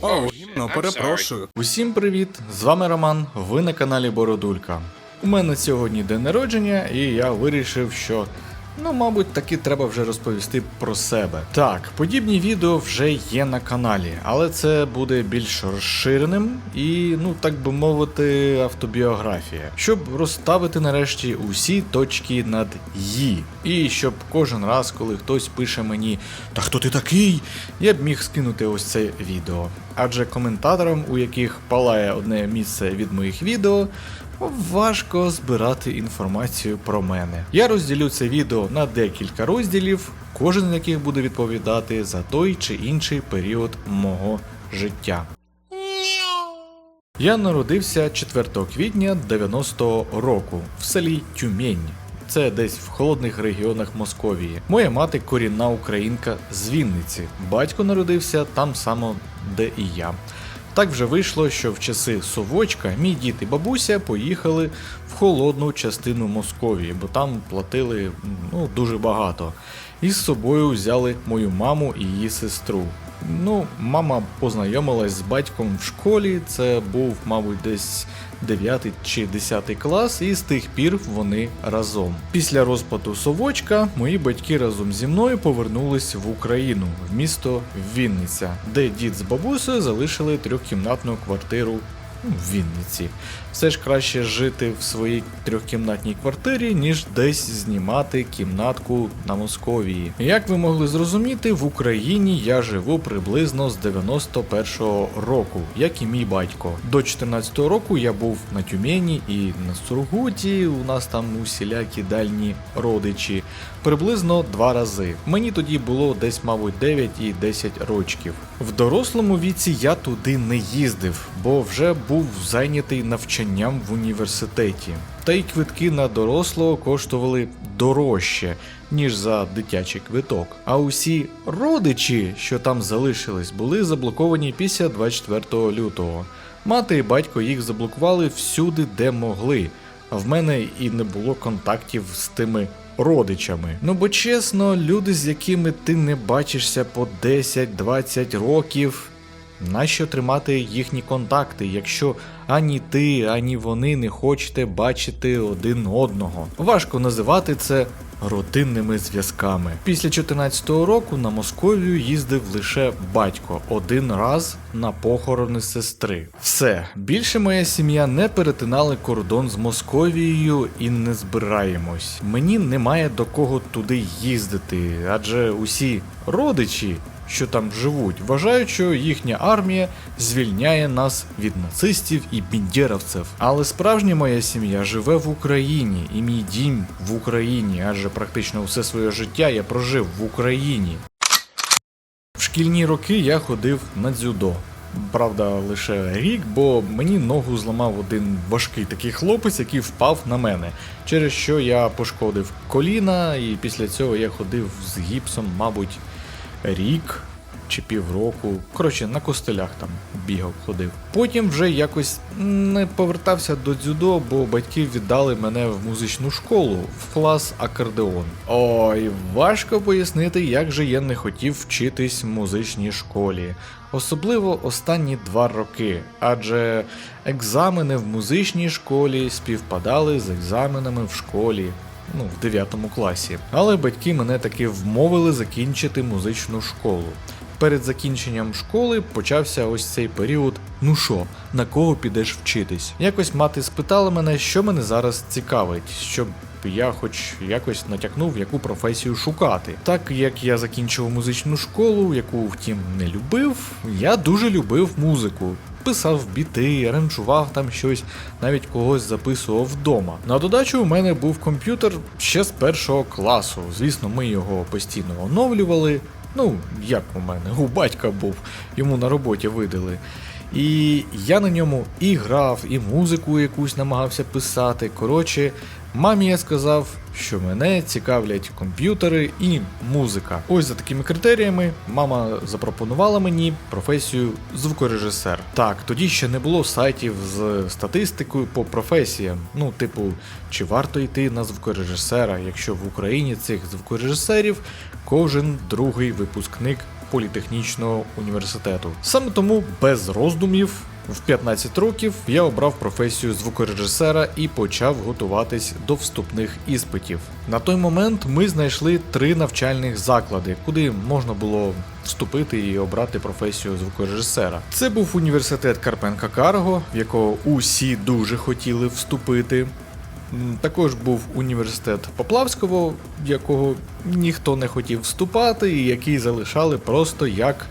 О, гімно, перепрошую. Усім привіт! З вами Роман, ви на каналі Бородулька. У мене сьогодні день народження, і я вирішив, що. Ну, мабуть, таки треба вже розповісти про себе. Так, подібні відео вже є на каналі, але це буде більш розширеним і, ну так би мовити, автобіографія, щоб розставити нарешті усі точки над «і». І щоб кожен раз, коли хтось пише мені Та хто ти такий? я б міг скинути ось це відео. Адже коментаторам, у яких палає одне місце від моїх відео, важко збирати інформацію про мене. Я розділю це відео на декілька розділів, кожен з яких буде відповідати за той чи інший період мого життя. Я народився 4 квітня 90-го року в селі Тюмень. Це десь в холодних регіонах Московії. Моя мати корінна українка з Вінниці. Батько народився там само, де і я. Так вже вийшло, що в часи Совочка мій дід і бабуся поїхали в холодну частину Московії, бо там платили ну, дуже багато. І з собою взяли мою маму і її сестру. Ну, мама познайомилась з батьком в школі, це був, мабуть, десь 9 чи 10 клас, і з тих пір вони разом. Після розпаду Совочка мої батьки разом зі мною повернулись в Україну, в місто Вінниця, де дід з бабусею залишили трьохкімнатну квартиру в Вінниці. Все ж краще жити в своїй трьохкімнатній квартирі, ніж десь знімати кімнатку на Московії. Як ви могли зрозуміти, в Україні я живу приблизно з 91-го року, як і мій батько. До 14-го року я був на Тюмені і на Сургуті. У нас там усілякі дальні родичі. Приблизно два рази. Мені тоді було десь, мабуть, 9 і 10 рочків. В дорослому віці я туди не їздив, бо вже був зайнятий навчанням в університеті. Та й квитки на дорослого коштували дорожче, ніж за дитячий квиток. А усі родичі, що там залишились, були заблоковані після 24 лютого. Мати і батько їх заблокували всюди, де могли. А в мене і не було контактів з тими родичами. Ну бо чесно, люди, з якими ти не бачишся по 10-20 років. Нащо тримати їхні контакти, якщо ані ти, ані вони не хочете бачити один одного? Важко називати це родинними зв'язками. Після 14-го року на Московію їздив лише батько один раз на похорони сестри. Все більше моя сім'я не перетинали кордон з Московією і не збираємось. Мені немає до кого туди їздити, адже усі родичі що там живуть, вважають, що їхня армія звільняє нас від нацистів і біндєровців. Але справжня моя сім'я живе в Україні, і мій дім в Україні, адже практично все своє життя я прожив в Україні. В шкільні роки я ходив на дзюдо. Правда, лише рік, бо мені ногу зламав один важкий такий хлопець, який впав на мене, через що я пошкодив коліна, і після цього я ходив з гіпсом, мабуть, рік чи півроку. Коротше, на костелях там бігав, ходив. Потім вже якось не повертався до дзюдо, бо батьки віддали мене в музичну школу в клас акордеон. Ой, важко пояснити, як же я не хотів вчитись в музичній школі. Особливо останні два роки, адже екзамени в музичній школі співпадали з екзаменами в школі ну, в 9 класі. Але батьки мене таки вмовили закінчити музичну школу. Перед закінченням школи почався ось цей період. Ну що, на кого підеш вчитись? Якось мати спитала мене, що мене зараз цікавить, щоб я хоч якось натякнув, яку професію шукати. Так як я закінчив музичну школу, яку втім не любив, я дуже любив музику. Писав біти, аранжував там щось, навіть когось записував вдома. На додачу у мене був комп'ютер ще з першого класу. Звісно, ми його постійно оновлювали. Ну, як у мене, у батька був, йому на роботі видали. І я на ньому і грав, і музику якусь намагався писати. Коротше, мамі я сказав, що мене цікавлять комп'ютери і музика. Ось за такими критеріями мама запропонувала мені професію звукорежисер. Так, тоді ще не було сайтів з статистикою по професіям. Ну, типу, чи варто йти на звукорежисера, якщо в Україні цих звукорежисерів кожен другий випускник політехнічного університету. Саме тому без роздумів. В 15 років я обрав професію звукорежисера і почав готуватись до вступних іспитів. На той момент ми знайшли три навчальних заклади, куди можна було вступити і обрати професію звукорежисера. Це був університет Карпенка Карго, в якого усі дуже хотіли вступити. Також був університет Поплавського, в якого ніхто не хотів вступати, і який залишали просто як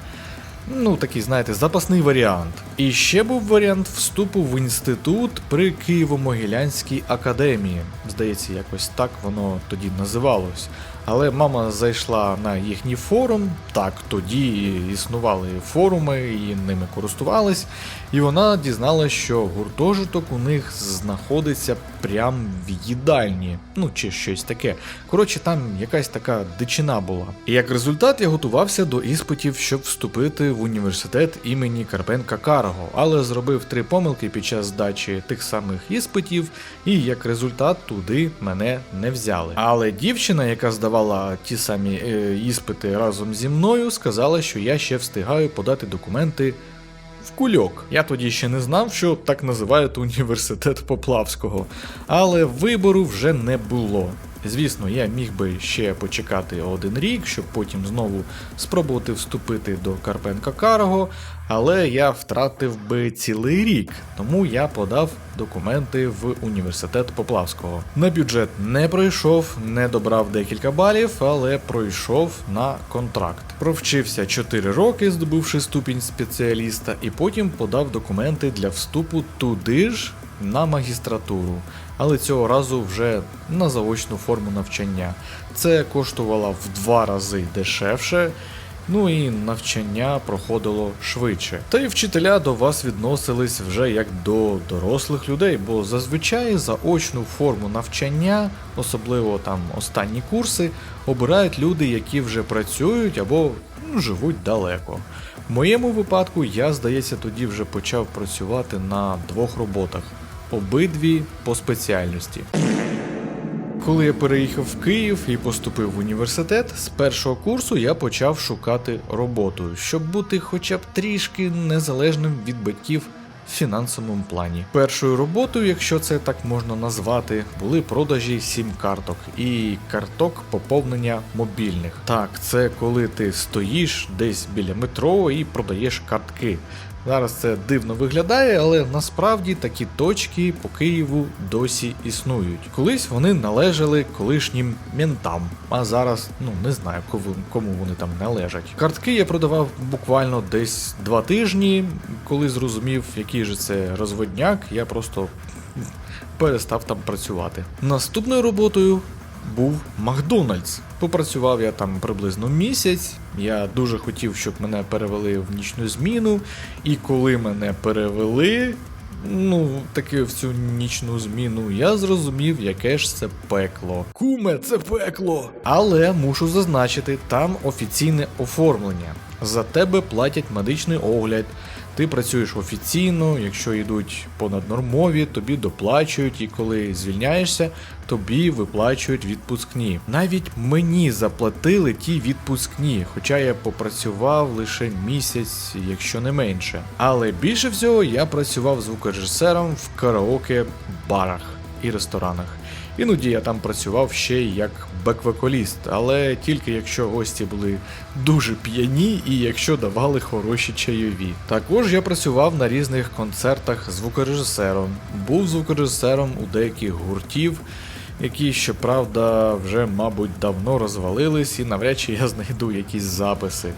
ну такий, знаєте, запасний варіант. І ще був варіант вступу в інститут при Києво-Могилянській академії. Здається, якось так воно тоді називалось. Але мама зайшла на їхній форум. Так, тоді існували форуми, і ними користувались. І вона дізналась, що гуртожиток у них знаходиться прямо в їдальні. Ну чи щось таке. Коротше, там якась така дичина була. І як результат я готувався до іспитів, щоб вступити в університет імені Карпенка Карго, але зробив три помилки під час здачі тих самих іспитів, і як результат туди мене не взяли. Але дівчина, яка здавала ті самі е, іспити разом зі мною, сказала, що я ще встигаю подати документи в кульок. Я тоді ще не знав, що так називають університет Поплавського, але вибору вже не було. Звісно, я міг би ще почекати один рік, щоб потім знову спробувати вступити до Карпенка Карго, але я втратив би цілий рік, тому я подав документи в університет Поплавського. На бюджет не пройшов, не добрав декілька балів, але пройшов на контракт. Провчився 4 роки, здобувши ступінь спеціаліста, і потім подав документи для вступу туди ж на магістратуру, але цього разу вже на заочну форму навчання. Це коштувало в два рази дешевше. Ну і навчання проходило швидше. Та й вчителя до вас відносились вже як до дорослих людей, бо зазвичай заочну форму навчання, особливо там останні курси, обирають люди, які вже працюють або ну, живуть далеко. В моєму випадку я, здається, тоді вже почав працювати на двох роботах, обидві по спеціальності. Коли я переїхав в Київ і поступив в університет, з першого курсу я почав шукати роботу, щоб бути хоча б трішки незалежним від батьків в фінансовому плані. Першою роботою, якщо це так можна назвати, були продажі сім-карток і карток поповнення мобільних. Так, це коли ти стоїш десь біля метро і продаєш картки. Зараз це дивно виглядає, але насправді такі точки по Києву досі існують. Колись вони належали колишнім ментам, а зараз ну не знаю, кому, вони там належать. Картки я продавав буквально десь два тижні. Коли зрозумів, який же це розводняк, я просто перестав там працювати. Наступною роботою був Макдональдс. Попрацював я там приблизно місяць. Я дуже хотів, щоб мене перевели в нічну зміну. І коли мене перевели, ну таки в цю нічну зміну, я зрозумів, яке ж це пекло. Куме, це пекло! Але мушу зазначити, там офіційне оформлення. За тебе платять медичний огляд. Ти працюєш офіційно, якщо йдуть понаднормові, тобі доплачують, і коли звільняєшся, тобі виплачують відпускні. Навіть мені заплатили ті відпускні, хоча я попрацював лише місяць, якщо не менше. Але більше всього я працював звукорежисером в караоке-барах і ресторанах. Іноді я там працював ще й як бек-вокаліст, але тільки якщо гості були дуже п'яні і якщо давали хороші чайові. Також я працював на різних концертах звукорежисером, був звукорежисером у деяких гуртів, які, щоправда, вже, мабуть, давно розвалились, і навряд чи я знайду якісь записи.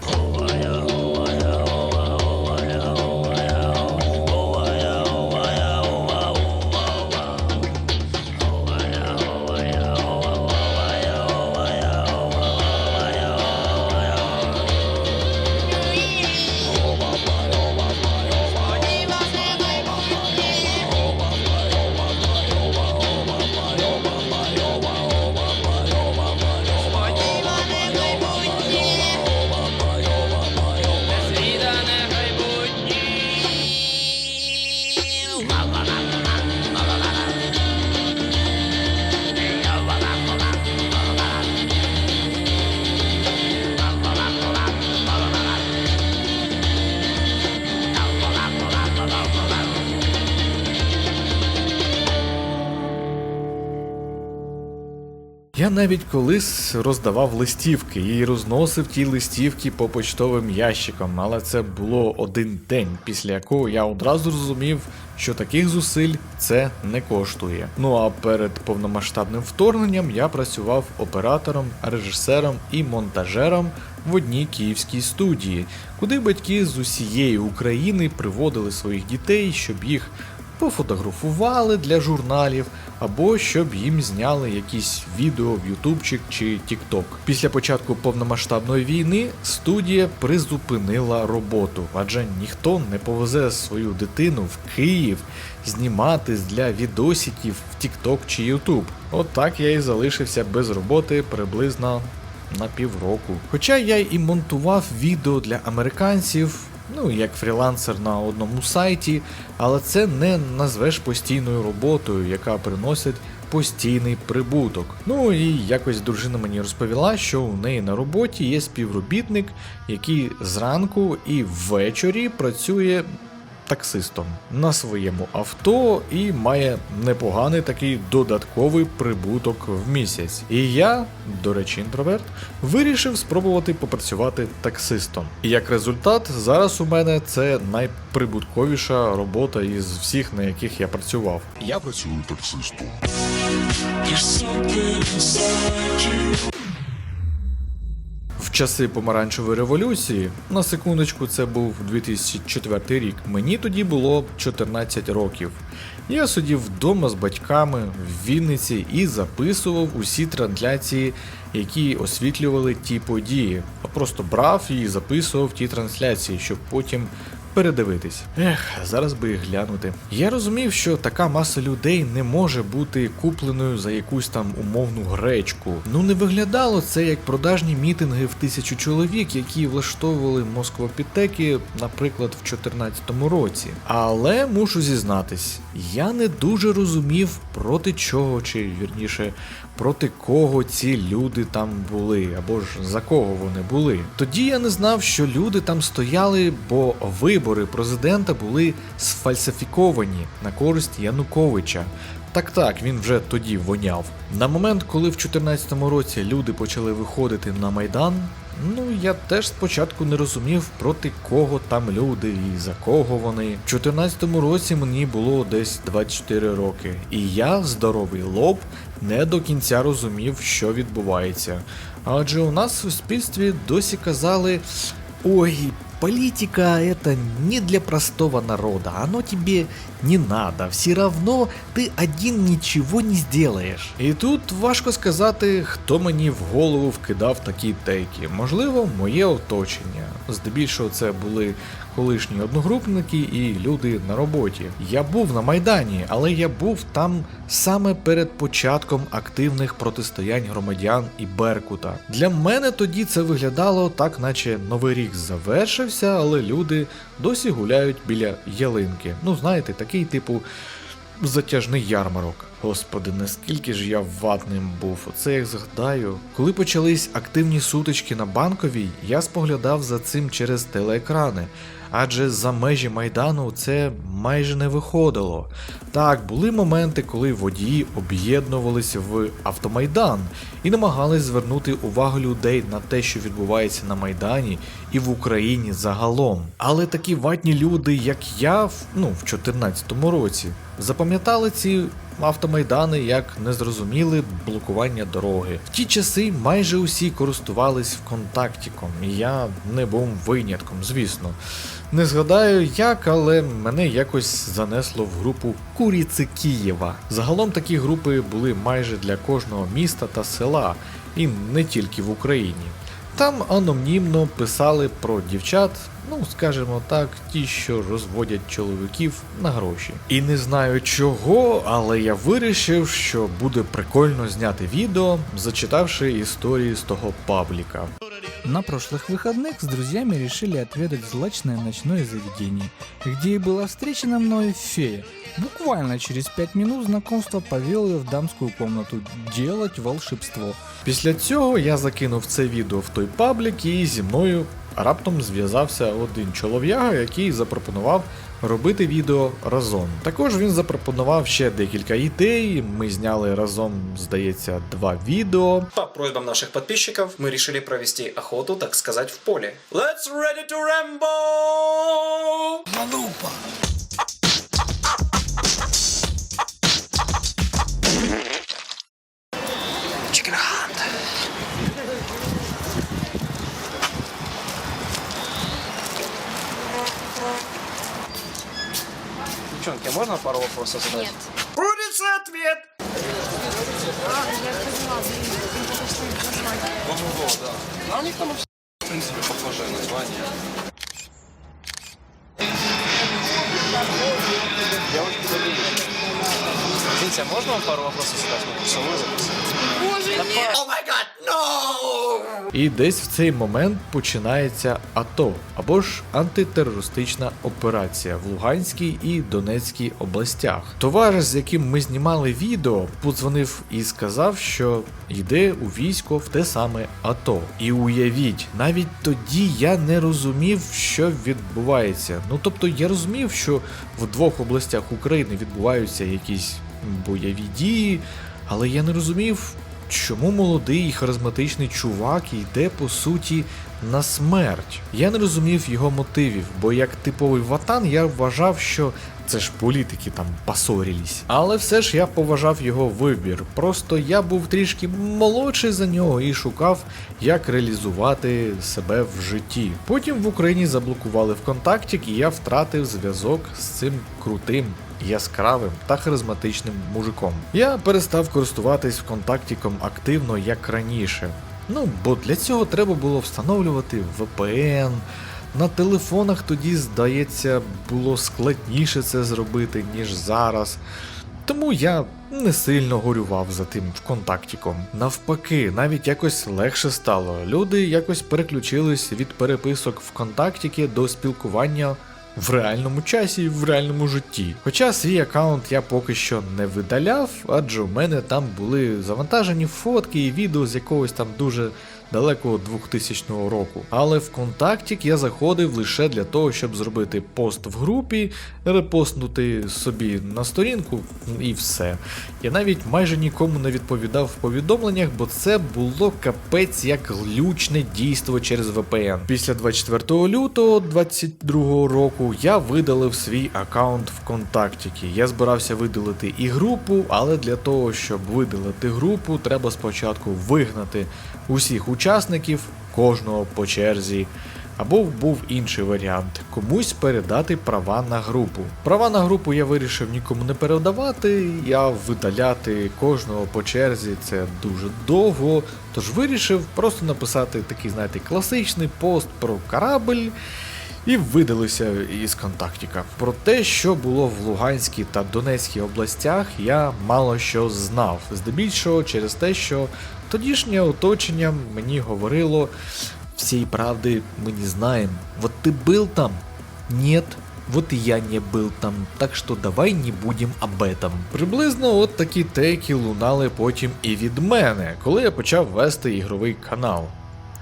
Навіть колись роздавав листівки і розносив ті листівки по почтовим ящикам, але це було один день, після якого я одразу зрозумів, що таких зусиль це не коштує. Ну а перед повномасштабним вторгненням я працював оператором, режисером і монтажером в одній київській студії, куди батьки з усієї України приводили своїх дітей, щоб їх пофотографували для журналів, або щоб їм зняли якісь відео в Ютубчик чи Тікток. Після початку повномасштабної війни студія призупинила роботу, адже ніхто не повезе свою дитину в Київ знімати для відосиків в Тікток чи Ютуб. От я і залишився без роботи приблизно на півроку. Хоча я і монтував відео для американців, ну як фрілансер на одному сайті, але це не назвеш постійною роботою, яка приносить постійний прибуток. Ну і якось дружина мені розповіла, що у неї на роботі є співробітник, який зранку і ввечері працює таксистом на своєму авто і має непоганий такий додатковий прибуток в місяць. І я, до речі, інтроверт, вирішив спробувати попрацювати таксистом. І як результат, зараз у мене це найприбутковіша робота із всіх, на яких я працював. Я працюю таксистом. Часи помаранчевої революції, на секундочку, це був 2004 рік. Мені тоді було 14 років. Я сидів вдома з батьками в Вінниці і записував усі трансляції, які освітлювали ті події. А Просто брав і записував ті трансляції, щоб потім передивитись. Ех, зараз би їх глянути. Я розумів, що така маса людей не може бути купленою за якусь там умовну гречку. Ну не виглядало це як продажні мітинги в тисячу чоловік, які влаштовували москвопітеки, наприклад, в 2014 році. Але мушу зізнатись, я не дуже розумів проти чого, чи вірніше, проти кого ці люди там були, або ж за кого вони були. Тоді я не знав, що люди там стояли, бо вибори президента були сфальсифіковані на користь Януковича. Так так, він вже тоді воняв. На момент, коли в 2014 році люди почали виходити на майдан. Ну, я теж спочатку не розумів, проти кого там люди і за кого вони. В 2014 році мені було десь 24 роки, і я, здоровий лоб, не до кінця розумів, що відбувається. Адже у нас в суспільстві досі казали: ой, политика это не для простого народа, оно тебе не надо, все равно ти один нічого не сделаєш. І тут важко сказати, хто мені в голову вкидав такі тейки. Можливо, моє оточення. Здебільшого це були колишні одногрупники і люди на роботі. Я був на Майдані, але я був там саме перед початком активних протистоянь громадян і Беркута. Для мене тоді це виглядало так, наче новий рік завершився, але люди досі гуляють біля ялинки. Ну, знаєте, такий типу затяжний ярмарок. Господи, наскільки ж я ватним був. Оце як згадаю. Коли почались активні сутички на банковій, я споглядав за цим через телеекрани. Адже за межі майдану це майже не виходило. Так, були моменти, коли водії об'єднувалися в автомайдан і намагались звернути увагу людей на те, що відбувається на майдані і в Україні загалом. Але такі ватні люди, як я, в- ну в 2014 році, запам'ятали ці автомайдани як незрозуміле блокування дороги. В ті часи майже усі користувались ВКонтактіком, і я не був винятком, звісно. Не згадаю як, але мене якось занесло в групу Куріці Києва. Загалом такі групи були майже для кожного міста та села, і не тільки в Україні. Там анонімно писали про дівчат, ну скажімо так, ті, що розводять чоловіків на гроші. І не знаю чого, але я вирішив, що буде прикольно зняти відео, зачитавши історії з того пабліка. На прошлых выходных с друзьями решили отведать злачное ночное заведение, где и была встречена мною фея. Буквально через пять минут знакомства повел ее в дамскую комнату делать волшебство. Після цього я закинув це відео в той паблік і зі мною раптом зв'язався один чолов'яга, який запропонував робити відео разом. Також він запропонував ще декілька ідей. Ми зняли разом, здається, два відео. По просьбам наших підписчиків ми вирішили провести охоту, так сказати, в полі. Let's ready to Rambo! Chicken Девчонки, можно пару вопросов задать? Нет. Курица ответ! А у них там, в принципе, похожее название. Извините, а можно вам пару вопросов задать? Мы курсовую записываем. І десь в цей момент починається АТО або ж антитерористична операція в Луганській і Донецькій областях. Товариш, з яким ми знімали відео, подзвонив і сказав, що йде у військо в те саме АТО. І уявіть, навіть тоді я не розумів, що відбувається. Ну тобто я розумів, що в двох областях України відбуваються якісь бойові дії, але я не розумів. Чому молодий і харизматичний чувак йде по суті на смерть? Я не розумів його мотивів, бо як типовий ватан я вважав, що це ж політики там посорілись. Але все ж я поважав його вибір. Просто я був трішки молодший за нього і шукав, як реалізувати себе в житті. Потім в Україні заблокували ВКонтакті, і я втратив зв'язок з цим крутим яскравим та харизматичним мужиком. Я перестав користуватись ВКонтактіком активно, як раніше. Ну, бо для цього треба було встановлювати VPN. На телефонах тоді, здається, було складніше це зробити, ніж зараз. Тому я не сильно горював за тим ВКонтактіком. Навпаки, навіть якось легше стало. Люди якось переключились від переписок ВКонтактіки до спілкування в реальному часі, в реальному житті. Хоча свій аккаунт я поки що не видаляв, адже у мене там були завантажені фотки і відео з якогось там дуже далекого 2000 року. Але в контактік я заходив лише для того, щоб зробити пост в групі, репостнути собі на сторінку і все. Я навіть майже нікому не відповідав в повідомленнях, бо це було капець як глючне дійство через VPN. Після 24 лютого 2022 року я видалив свій аккаунт в контактіки. Я збирався видалити і групу, але для того, щоб видалити групу, треба спочатку вигнати усіх учасників, кожного по черзі. Або був інший варіант комусь передати права на групу. Права на групу я вирішив нікому не передавати, я видаляти кожного по черзі це дуже довго. Тож вирішив просто написати такий, знаєте, класичний пост про корабль і видалися із контактіка. Про те, що було в Луганській та Донецькій областях, я мало що знав, здебільшого через те, що тодішнє оточення мені говорило. Всей правды мы не знаем. Вот ты был там? Нет. Вот и я не был там, так що давай не будем об этом. Приблизно от такі теки лунали потім і від мене, коли я почав вести ігровий канал.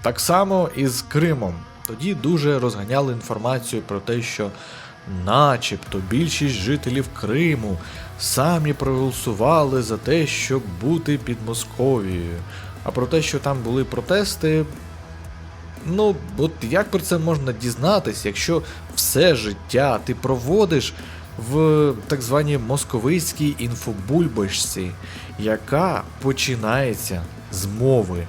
Так само і з Кримом. Тоді дуже розганяли інформацію про те, що начебто більшість жителів Криму самі проголосували за те, щоб бути під Московією. А про те, що там були протести, Ну, от як про це можна дізнатись, якщо все життя ти проводиш в так званій московицькій інфобульбашці, яка починається з мови.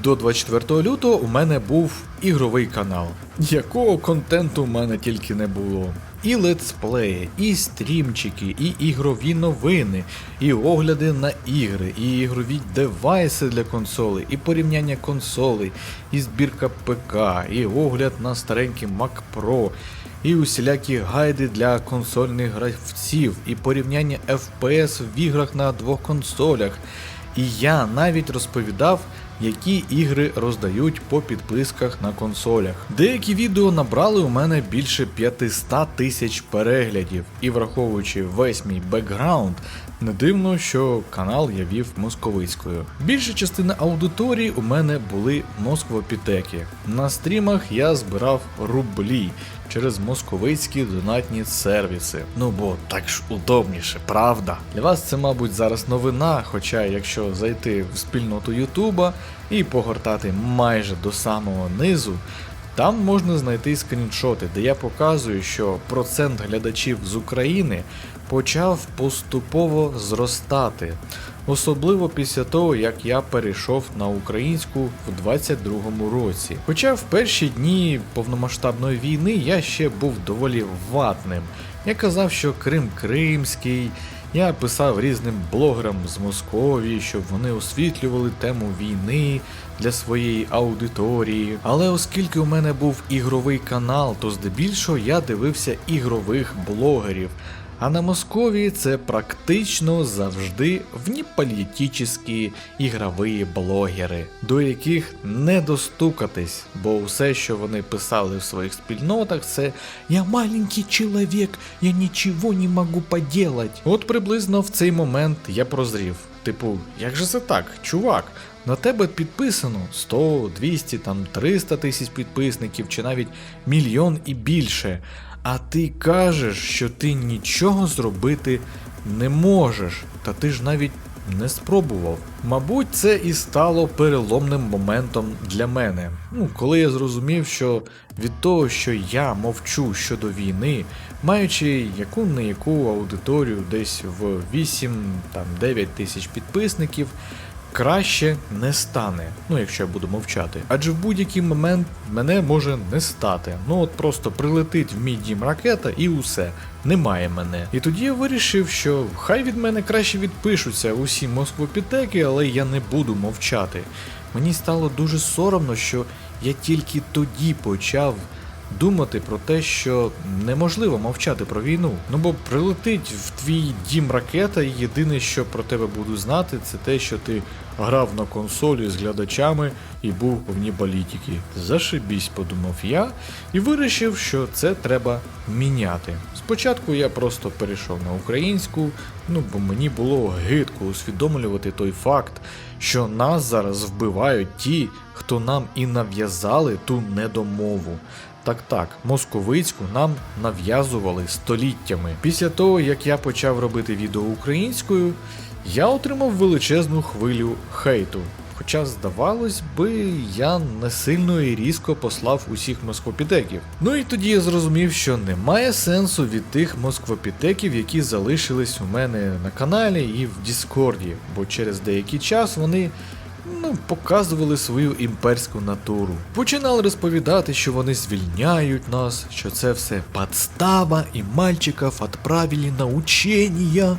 До 24 лютого у мене був ігровий канал, якого контенту у мене тільки не було. І летсплеї, і стрімчики, і ігрові новини, і огляди на ігри, і ігрові девайси для консолей, і порівняння консолей, і збірка ПК, і огляд на старенький Mac Pro, і усілякі гайди для консольних гравців, і порівняння FPS в іграх на двох консолях. І я навіть розповідав, які ігри роздають по підписках на консолях. Деякі відео набрали у мене більше 500 тисяч переглядів, і враховуючи весь мій бекграунд, Не дивно, що канал я вів московицькою. Більша частина аудиторії у мене були москвопітеки. На стрімах я збирав рублі через московицькі донатні сервіси. Ну бо так ж удобніше, правда? Для вас це, мабуть, зараз новина. Хоча, якщо зайти в спільноту Ютуба і погортати майже до самого низу, там можна знайти скріншоти, де я показую, що процент глядачів з України почав поступово зростати. Особливо після того, як я перейшов на українську в 22-му році. Хоча в перші дні повномасштабної війни я ще був доволі ватним. Я казав, що Крим Кримський. Я писав різним блогерам з Московії, щоб вони освітлювали тему війни для своєї аудиторії. Але оскільки у мене був ігровий канал, то здебільшого я дивився ігрових блогерів. А на Московії це практично завжди внеполітичні ігрові блогери, до яких не достукатись, бо все, що вони писали в своїх спільнотах, це Я маленький чоловік, я нічого не можу поделать. От приблизно в цей момент я прозрів. Типу, як же це так, чувак? На тебе підписано 100, 200, там 300 тисяч підписників чи навіть мільйон і більше. А ти кажеш, що ти нічого зробити не можеш, та ти ж навіть не спробував. Мабуть, це і стало переломним моментом для мене. Ну, коли я зрозумів, що від того, що я мовчу щодо війни, маючи яку не яку аудиторію десь в 8-9 тисяч підписників, краще не стане, ну якщо я буду мовчати. Адже в будь-який момент мене може не стати. Ну от просто прилетить в мій дім ракета і усе. Немає мене. І тоді я вирішив, що хай від мене краще відпишуться усі москвопітеки, але я не буду мовчати. Мені стало дуже соромно, що я тільки тоді почав думати про те, що неможливо мовчати про війну. Ну бо прилетить в твій дім ракета, і єдине, що про тебе буду знати, це те, що ти грав на консолі з глядачами і був вні політики. Зашибісь, подумав я, і вирішив, що це треба міняти. Спочатку я просто перейшов на українську, ну бо мені було гидко усвідомлювати той факт, що нас зараз вбивають ті, хто нам і нав'язали ту недомову. Так так, московицьку нам нав'язували століттями. Після того, як я почав робити відео українською, я отримав величезну хвилю хейту. Хоча, здавалось би, я не сильно і різко послав усіх москвопітеків. Ну і тоді я зрозумів, що немає сенсу від тих москвопітеків, які залишились у мене на каналі і в Діскорді, бо через деякий час вони ну, показували свою імперську натуру. Починали розповідати, що вони звільняють нас, що це все подстава і мальчиків відправили на учення.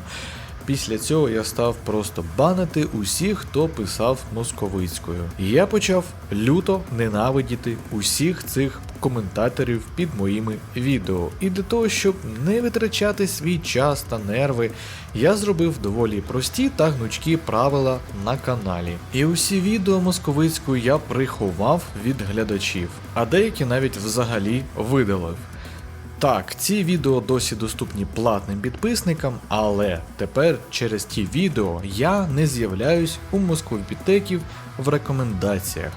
Після цього я став просто банити усіх, хто писав московицькою. Я почав люто ненавидіти усіх цих коментаторів під моїми відео. І для того, щоб не витрачати свій час та нерви, я зробив доволі прості та гнучкі правила на каналі. І усі відео московицькою я приховав від глядачів, а деякі навіть взагалі видалив. Так, ці відео досі доступні платним підписникам, але тепер через ті відео я не з'являюсь у москвопітеків в рекомендаціях,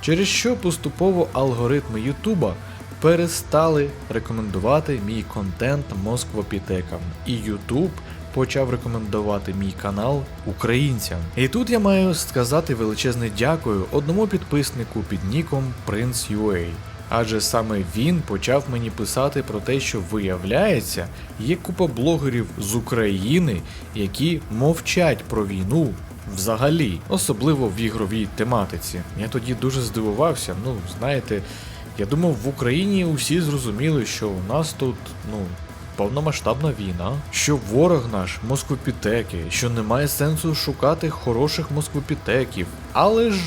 через що поступово алгоритми Ютуба перестали рекомендувати мій контент москвопітекам, і Ютуб почав рекомендувати мій канал українцям. І тут я маю сказати величезне дякую одному підписнику під ніком Prince.ua. Адже саме він почав мені писати про те, що виявляється, є купа блогерів з України, які мовчать про війну взагалі, особливо в ігровій тематиці. Я тоді дуже здивувався. Ну, знаєте, я думав, в Україні усі зрозуміли, що у нас тут, ну. Повномасштабна війна, що ворог наш москвопітеки, що немає сенсу шукати хороших москвопітеків. Але ж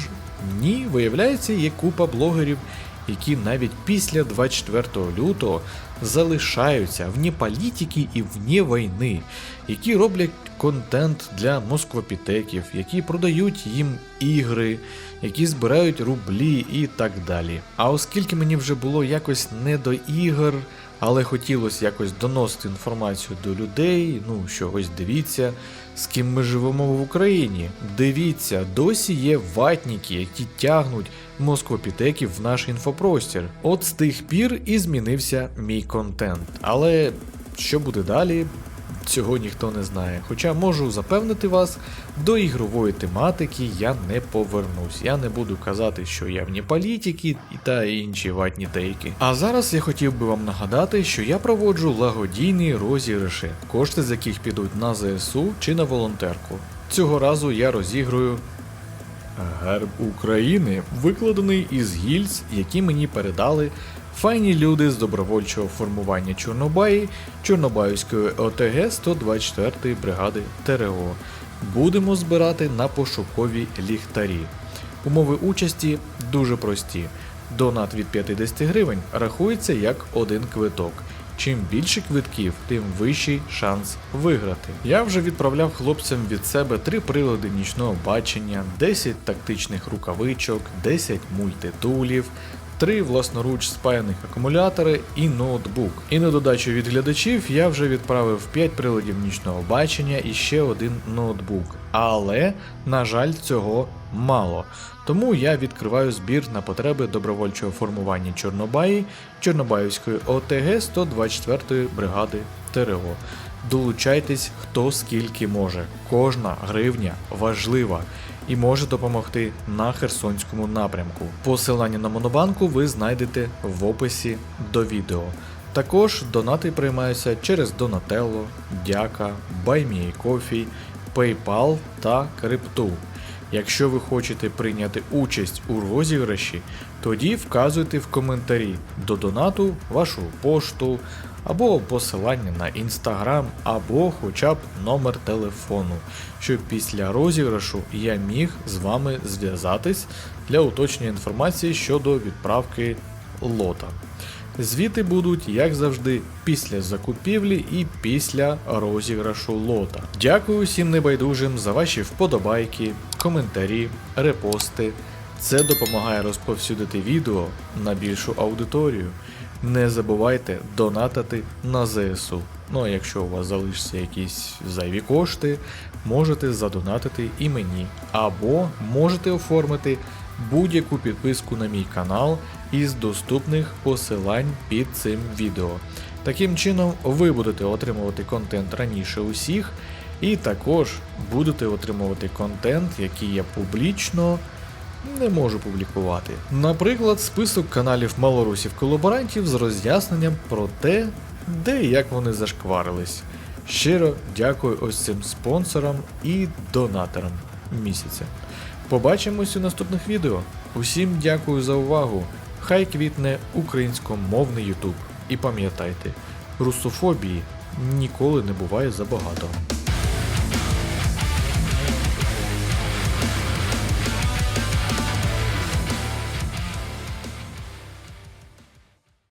ні, виявляється, є купа блогерів, які навіть після 24 лютого залишаються вні політики і вні війни, які роблять контент для москвопітеків, які продають їм ігри, які збирають рублі і так далі. А оскільки мені вже було якось не до ігор, але хотілося якось доносити інформацію до людей. Ну що ось дивіться, з ким ми живемо в Україні. Дивіться, досі є ватніки, які тягнуть москопітеків в наш інфопростір. От з тих пір і змінився мій контент. Але що буде далі? Цього ніхто не знає. Хоча можу запевнити вас, до ігрової тематики я не повернусь. Я не буду казати, що я вні політики і та інші ватні тейки. А зараз я хотів би вам нагадати, що я проводжу лагодійні розіграші, кошти з яких підуть на ЗСУ чи на волонтерку. Цього разу я розіграю Герб України викладений із гільз, які мені передали файні люди з добровольчого формування Чорнобаї Чорнобаївської ОТГ 124 бригади ТРО. Будемо збирати на пошукові ліхтарі. Умови участі дуже прості. Донат від 50 гривень рахується як один квиток. Чим більше квитків, тим вищий шанс виграти. Я вже відправляв хлопцям від себе три прилади нічного бачення, 10 тактичних рукавичок, 10 мультитулів, три власноруч спаяних акумулятори і ноутбук. І на додачу від глядачів я вже відправив 5 приладів нічного бачення і ще один ноутбук. Але, на жаль, цього мало. Тому я відкриваю збір на потреби добровольчого формування Чорнобаї Чорнобаївської ОТГ 124 бригади ТРО. Долучайтесь хто скільки може. Кожна гривня важлива і може допомогти на Херсонському напрямку. Посилання на Монобанку ви знайдете в описі до відео. Також донати приймаються через Donatello, Дяка, BuyMeACoffee, PayPal та Крипту. Якщо ви хочете прийняти участь у розіграші, тоді вказуйте в коментарі до донату вашу пошту або посилання на інстаграм, або хоча б номер телефону, щоб після розіграшу я міг з вами зв'язатись для уточнення інформації щодо відправки лота. Звіти будуть, як завжди, після закупівлі і після розіграшу лота. Дякую всім небайдужим за ваші вподобайки, коментарі, репости. Це допомагає розповсюдити відео на більшу аудиторію. Не забувайте донатити на ЗСУ. Ну а якщо у вас залишаться якісь зайві кошти, можете задонатити і мені, або можете оформити будь-яку підписку на мій канал із доступних посилань під цим відео. Таким чином, ви будете отримувати контент раніше усіх, і також будете отримувати контент, який я публічно не можу публікувати. Наприклад, список каналів малорусів колаборантів з роз'ясненням про те, де і як вони зашкварились. Щиро дякую ось цим спонсорам і донаторам місяця. Побачимось у наступних відео. Усім дякую за увагу. Хай квітне українськомовний Ютуб. І пам'ятайте, русофобії ніколи не буває забагато.